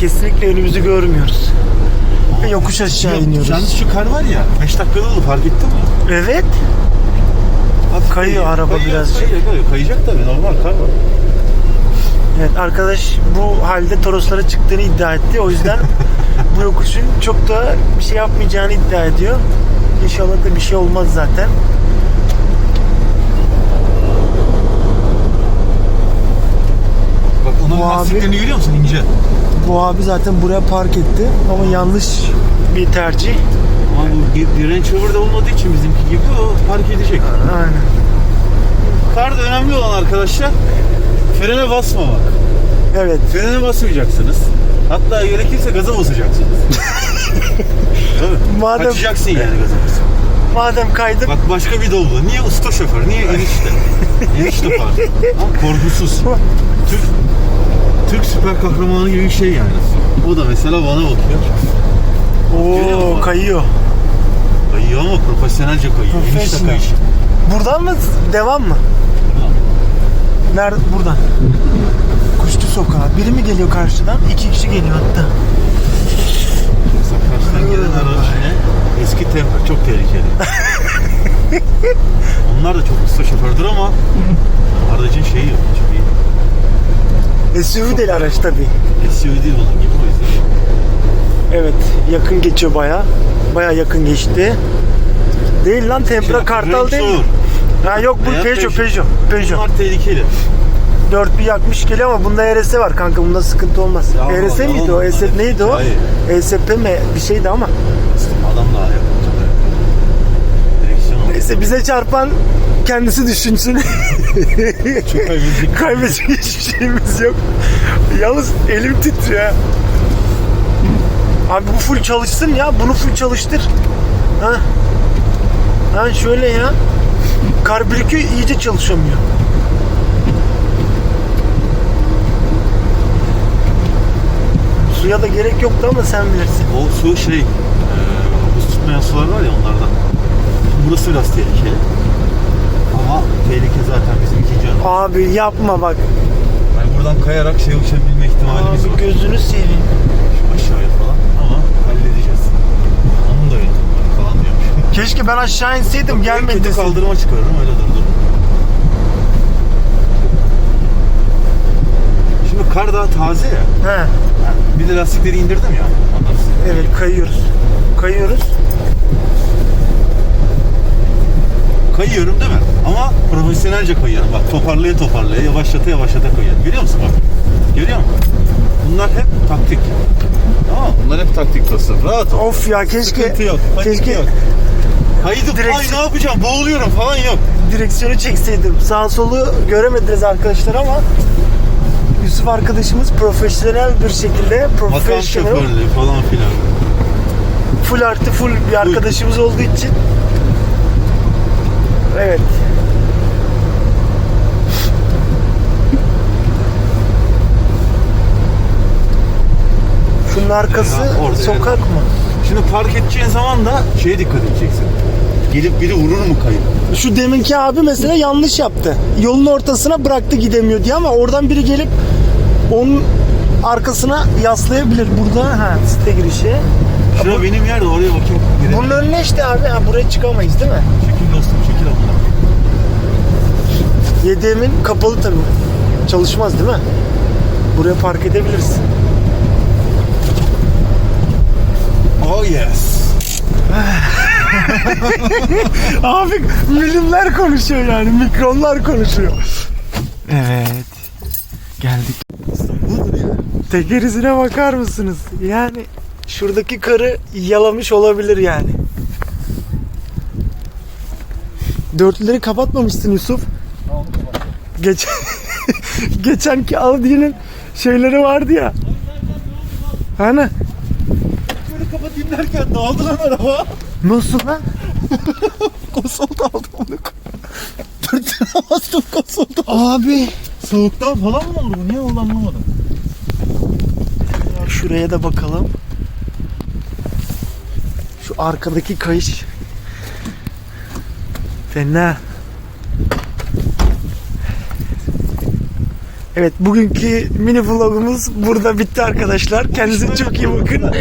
Kesinlikle önümüzü görmüyoruz. Ve yokuş aşağı iniyoruz. Yalnız şu kar var ya 5 dakikada oldu fark ettin mi? Evet. Bak, Kayıyor araba birazcık. Kayıyor, kayıyor. Kayacak tabii normal kar var. Evet arkadaş bu halde Toroslara çıktığını iddia etti. O yüzden bu yokuşun çok da bir şey yapmayacağını iddia ediyor. İnşallah da bir şey olmaz zaten. Bak onun Bu abi- lastiklerini görüyor musun ince? Bu abi zaten buraya park etti ama yanlış bir tercih. Ama bu Range Rover'da olmadığı için bizimki gibi o park edecek. Aynen. Karda önemli olan arkadaşlar frene basmamak. Evet. Frene basmayacaksınız. Hatta gerekirse gaza basacaksınız. Tabii. Madem- Kaçacaksın yani gaza basıp. Madem kaydım Bak başka bir dolgu. Niye usta şoför? Niye enişte? enişte var. Ama korkusuz. Türk süper kahramanı gibi bir şey yani. O da mesela bana bakıyor. Oo kayıyor. Kayıyor ama profesyonelce kayıyor. Enişte Profesyonel. kayış. Buradan mı? Devam mı? Nerede? Buradan. Kuşçu sokağı. Biri mi geliyor karşıdan? İki kişi geliyor hatta. Mesela karşıdan gelen araç? Eski Tempra çok tehlikeli. Onlar da çok usta şofördür ama aracın şeyi yok. SUV değil araç tabii. SUV değil onun gibi o yüzden. Evet yakın geçiyor baya. Baya yakın geçti. Değil lan Tempra Şey, Kartal Range değil mi? Rover. Ha yok bu Veya Peugeot Peugeot. Peugeot. Bunlar tehlikeli. 4 bir yakmış geliyor ama bunda ERS var kanka bunda sıkıntı olmaz. Ya ERS yalan miydi o? onlar ESP neydi o? hikaye. ESP mi? Bir şeydi ama. Neyse bize çarpan kendisi düşünsün. Kaybedecek. Hiçbir şeyimiz yok. Yalnız elim titriyor. Abi bu full çalışsın ya. Bunu full çalıştır. Ha. Ha şöyle ya. Kar birikiyor iyice çalışamıyor. Suya da gerek yoktu ama sen bilirsin. O su şey, e, buz tutmayan sular var ya onlardan. Burası biraz tehlikeli. Ama tehlike zaten bizim ikinci araba. Abi yapma bak. Yani buradan kayarak şey uçabilme ihtimalimiz Abi var. gözünü seveyim. Şu aşağıya falan ama halledeceğiz. Onun da yöntemi var falan diyormuş. Keşke ben aşağı inseydim gelmedi Kötü deseydin. kaldırıma çıkarırım öyle durdurur. Şimdi kar daha taze ya. He. Bir de lastikleri indirdim ya. Sonra. Evet kayıyoruz. Kayıyoruz. Kayıyorum değil mi? Ama profesyonelce kayıyorum. Bak toparlaya toparlaya, yavaşlata yavaşlata kayıyorum. Görüyor musun bak? Görüyor musun? Bunlar hep taktik. Tamam? Bunlar hep taktik dostum. Rahat ol. Of ya keşke Sıkıntı yok. keşke yok. Kaydım. Direkt- Ay ne yapacağım? Boğuluyorum falan yok. direksiyonu çekseydim. Sağ solu göremediniz arkadaşlar ama Yusuf arkadaşımız profesyonel bir şekilde Makam profesyonel şoförlüğü falan filan. full artı full bir arkadaşımız olduğu için Evet. Şunun arkası Ya, orada sokak mı? Şimdi park edeceğin zaman da şeye dikkat edeceksin. Gelip biri vurur mu kayıp? Şu deminki abi mesela yanlış yaptı. Yolun ortasına bıraktı gidemiyor diye ama oradan biri gelip onun arkasına yaslayabilir. Burada ha site girişi. Şurada benim yer de oraya bakayım. Gidelim. Bunun önüne işte abi ha, buraya çıkamayız değil mi? Çekil dostum çekil abla. Yediğimin kapalı tabii. Çalışmaz değil mi? Buraya park edebilirsin. Oh yes. Abi milimler konuşuyor yani mikronlar konuşuyor. Evet. Geldik. Ya. Tekerizine bakar mısınız? Yani şuradaki karı yalamış olabilir yani. Dörtlüleri kapatmamışsın Yusuf. Geç Geçenki Audi'nin şeyleri vardı ya. Hani Böyle kapatayım derken dağıldı lan araba. nasıl lan? Konsolda aldım onu. Dört lira bastım konsolda. Abi Soğuktan falan mı oldu bu? Niye oldu anlamadım. şuraya da bakalım. Şu arkadaki kayış. Fena. Evet bugünkü mini vlogumuz burada bitti arkadaşlar. Kendinize çok iyi bakın.